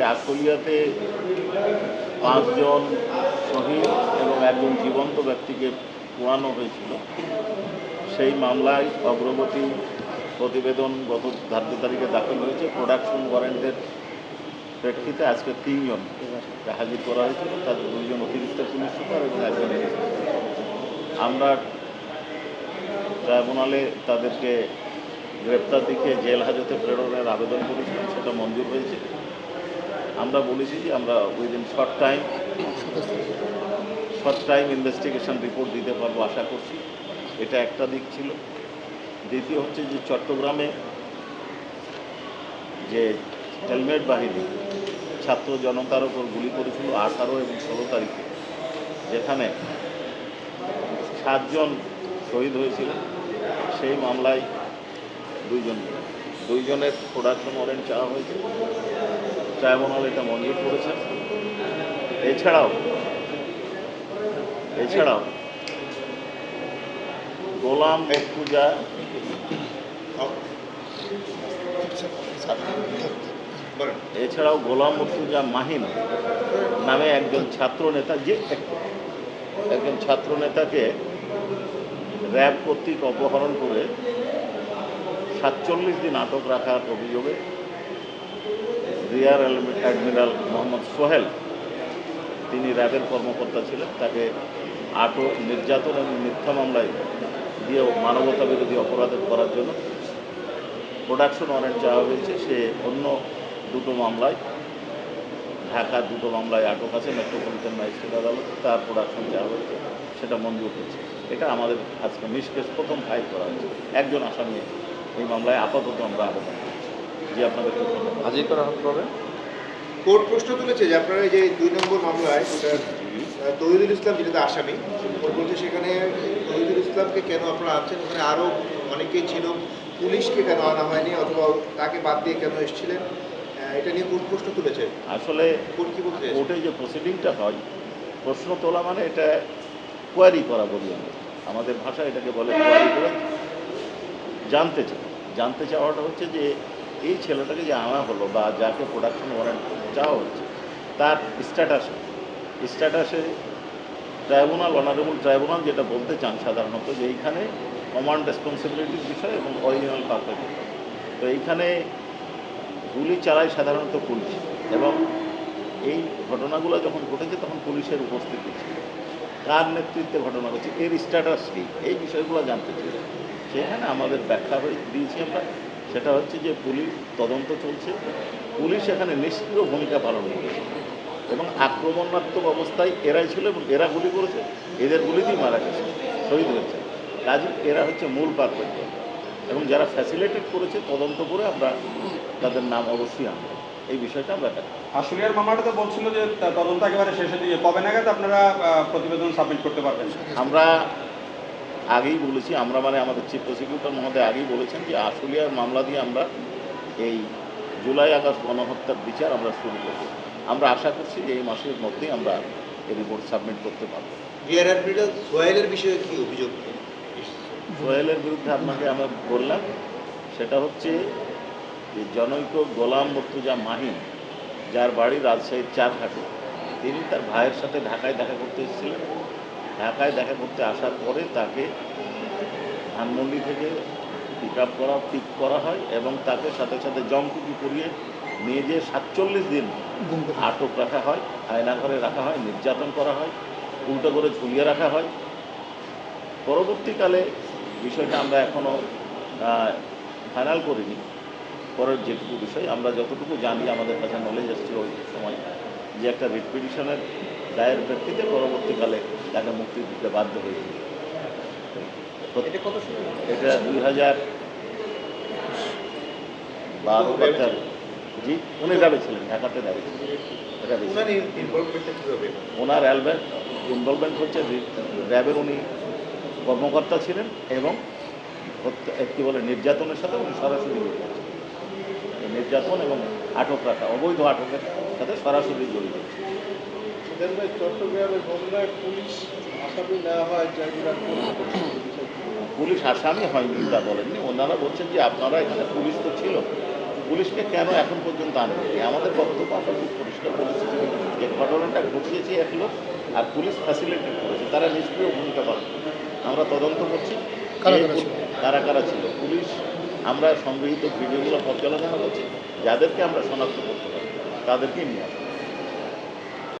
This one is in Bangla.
যে আশুলিয়াতে পাঁচজন শহীদ এবং একজন জীবন্ত ব্যক্তিকে পোড়ানো হয়েছিল, সেই মামলায় অগ্রগতি প্রতিবেদন গত ধার্য তারিখে দাখিল হয়েছে। প্রোডাকশন ওয়ারেন্টের প্রেক্ষিতে আজকে তিনজনকে হাজির করা হয়েছিল। তাদের দুইজন অতিরিক্ত পুলিশ সুপার এবং একজন আমরা ট্রাইব্যুনালে তাদেরকে গ্রেপ্তার দিকে জেল হাজতে প্রেরণের আবেদন করেছিলাম সেটা মঞ্জুর হয়েছে। আমরা বলেছি যে আমরা within short time short time investigation report দিতে পারব আশা করছি। এটা একটা দিক ছিল। দ্বিতীয় হচ্ছে যে চট্টগ্রামে যে হেলমেট বাহিনী ছাত্র জনতার উপর গুলি করেছিল আঠারো এবং ষোলো তারিখে, যেখানে সাতজন শহীদ হয়েছিল। সেই মামলায় দুইজন, দুইজনের প্রোডাকশন ওয়ারেন্ট চাওয়া হয়েছে। ট্রাইব্যুনাল এটা মঞ্জুর করেছেন এছাড়াও এছাড়াও গোলাম পূজা এছাড়াও গোলাম মুর্তুজা মাহিন নামে একজন ছাত্র নেতা, যে একজন ছাত্র নেতাকে র্যাব কর্তৃক অপহরণ করে সাতচল্লিশ দিন আটক রাখার অভিযোগে রিয়ার অ্যাডমিরাল মোহাম্মদ সোহেল। তিনি র্যাবের কর্মকর্তা ছিলেন। তাকে আটক, নির্যাতন এবং মিথ্যা মামলায় দিয়ে মানবতা বিরোধী অপরাধ করার জন্য প্রোডাকশন ওয়ারেন্ট চাওয়া হয়েছে। সে অন্য দুটো মামলায়, ঢাকা দুটো মামলায় আটক আছে, মেট্রোপলিটন ম্যাজিস্ট্রেট আদালত, তার প্রোডাকশন চাওয়া হয়েছে, সেটা মঞ্জুর হয়েছে। এটা আমাদের আজকে নিষ্কেশ, প্রথম ফাইল করা হয়েছে। একজন আসামি এই মামলায় আপাতত আমরা আবেদন জি আপনাদেরকে হাজির করা হবে কোর্ট প্রশ্ন তুলেছে যে আপনারা এই যে দুই নম্বর মামলায় তহিদুল ইসলাম যেটাতে আসামি কোর্ট বলছে সেখানে তহিদুল ইসলামকে কেন আপনারা আনছেন? ওখানে আরও অনেকেই ছিল পুলিশকে কেন আনা হয়নি অথবা তাকে বাদ দিয়ে কেন এসেছিলেন? এটা নিয়ে কোর্ট প্রশ্ন তুলেছে। আসলে কোর্ট কি বলতে চাইছে? কোর্টে যে প্রসিডিংটা হয় প্রশ্ন তোলা মানে এটা কোয়ারি করা বলি আমরা। আমাদের ভাষা এটাকে বলে কোয়ারি করে জানতে চাই। জানতে চাওয়াটা হচ্ছে যে এই ছেলেটাকে যে আনা হলো বা যাকে প্রোডাকশন ওয়ারেন্ট চাওয়া হচ্ছে, তার স্ট্যাটাসে স্ট্যাটাসে ট্রাইব্যুনাল অনারেবল ট্রাইব্যুনাল যেটা বলতে চান সাধারণত যে এইখানে কমান্ড রেসপন্সিবিলিটির বিষয় এবং অরিজিনাল পারপেক্ট তো এইখানে গুলি চালায় সাধারণত পুলিশ এবং এই ঘটনাগুলো যখন ঘটেছে তখন পুলিশের উপস্থিতি ছিল। কার নেতৃত্বে ঘটনা ঘটছে, এর স্ট্যাটাস কী? এই বিষয়গুলো জানতে চাই। সেখানে আমাদের ব্যাখ্যা হয়ে দিয়েছি আমরা। সেটা হচ্ছে যে পুলিশ তদন্ত চলছে। পুলিশ এখানে নিষ্ক্রিয় ভূমিকা পালন করেছে। এবং আক্রমণাত্মক অবস্থায় এরাই ছিল এবং এরা গুলি করেছে। এদের গুলিতেই মারা গেছে শহীদ হয়েছে। কাজে এরা হচ্ছে মূল পারপেক্ট এবং যারা ফ্যাসিলিটেট করেছে তদন্ত করে আমরা তাদের নাম অবশ্যই আনব। এই বিষয়টা আমরা আশুলিয়ার মামলাটা তো বলছিল যে তদন্ত একেবারে শেষে দিয়ে কবে নাগাদ আপনারা প্রতিবেদন সাবমিট করতে পারবেন? আমরা আগেই বলেছি আমরা মানে আমাদের চিফ প্রসিকিউটর মহোদয় আগেই বলেছেন যে আশুলিয়ার মামলা দিয়ে আমরা এই জুলাই আগস্ট গণহত্যার বিচার আমরা শুরু করব। আমরা আশা করছি যে এই মাসের মধ্যেই আমরা এই রিপোর্ট সাবমিট করতে পারব। সোহেলের বিষয়ে কি অভিযোগ? সোহেলের বিরুদ্ধে আপনাকে আমরা বললাম সেটা হচ্ছে যে জনৈক গোলাম মর্তুজা মাহিন যার বাড়ি রাজশাহীর চারঘাটে তিনি তার ভাইয়ের সাথে ঢাকায় দেখা করতে এসেছিলেন। ঢাকায় দেখা করতে আসার পরে তাকে ধানমন্ডি থেকে পিক আপ করা পিক করা হয় এবং তাকে সাথে সাথে জমকুটি করিয়ে নিয়ে যেয়ে সাতচল্লিশ দিন আটক রাখা হয় আয়নাঘরে রাখা হয়, নির্যাতন করা হয়, উল্টো করে ঝুলিয়ে রাখা হয়। পরবর্তীকালে বিষয়টা আমরা এখনও ফাইনাল করিনি। পরের যেটুকু বিষয়, আমরা যতটুকু জানি, আমাদের কাছে নলেজ এসেছিল ওই সময় যে একটা রিট পিটিশনের দায়ের প্রেক্ষিতে পরবর্তীকালে তাকে মুক্তি দিতে বাধ্য হয়েছিল এটা দুই হাজার বারো বাচ্চার জি উনি র্যাবে ছিলেন ঢাকাতে র্যাবে ছিলেন। র্যাবে ছিলেন। ওনার ইনভলভমেন্টটা কীভাবে? ওনার অ্যালবেন ইনভলভমেন্ট হচ্ছে র্যাবের উনি কর্মকর্তা ছিলেন এবং কী বলে নির্যাতনের সাথে উনি সরাসরি জড়িত। নির্যাতন এবং আটক রাখা অবৈধ আটকের সাথে সরাসরি জড়িত সুদেন ভাই পুলিশ আসামি নেওয়া হয় যেগুলো পুলিশ আসামি হয়নি তা বলেননি। ওনারা বলছেন যে আপনারা এখানে পুলিশ তো ছিল। পুলিশকে কেন এখন পর্যন্ত আনেনি আমাদের বক্তব্য আমরা ঘটনাটা ঘটিয়েছে এক লোক আর পুলিশ ফ্যাসিলিটি করেছে তারা নিষ্ক্রিয় ভূমিকা পালন আমরা তদন্ত করছি। কারা কারা ছিল? কারা কারা ছিল? পুলিশ আমরা সংগৃহীত ভিডিওগুলো পর্যালোচনা করছি। যাদেরকে আমরা শনাক্ত করতে পারি তাদেরকেই নিয়ে আসব।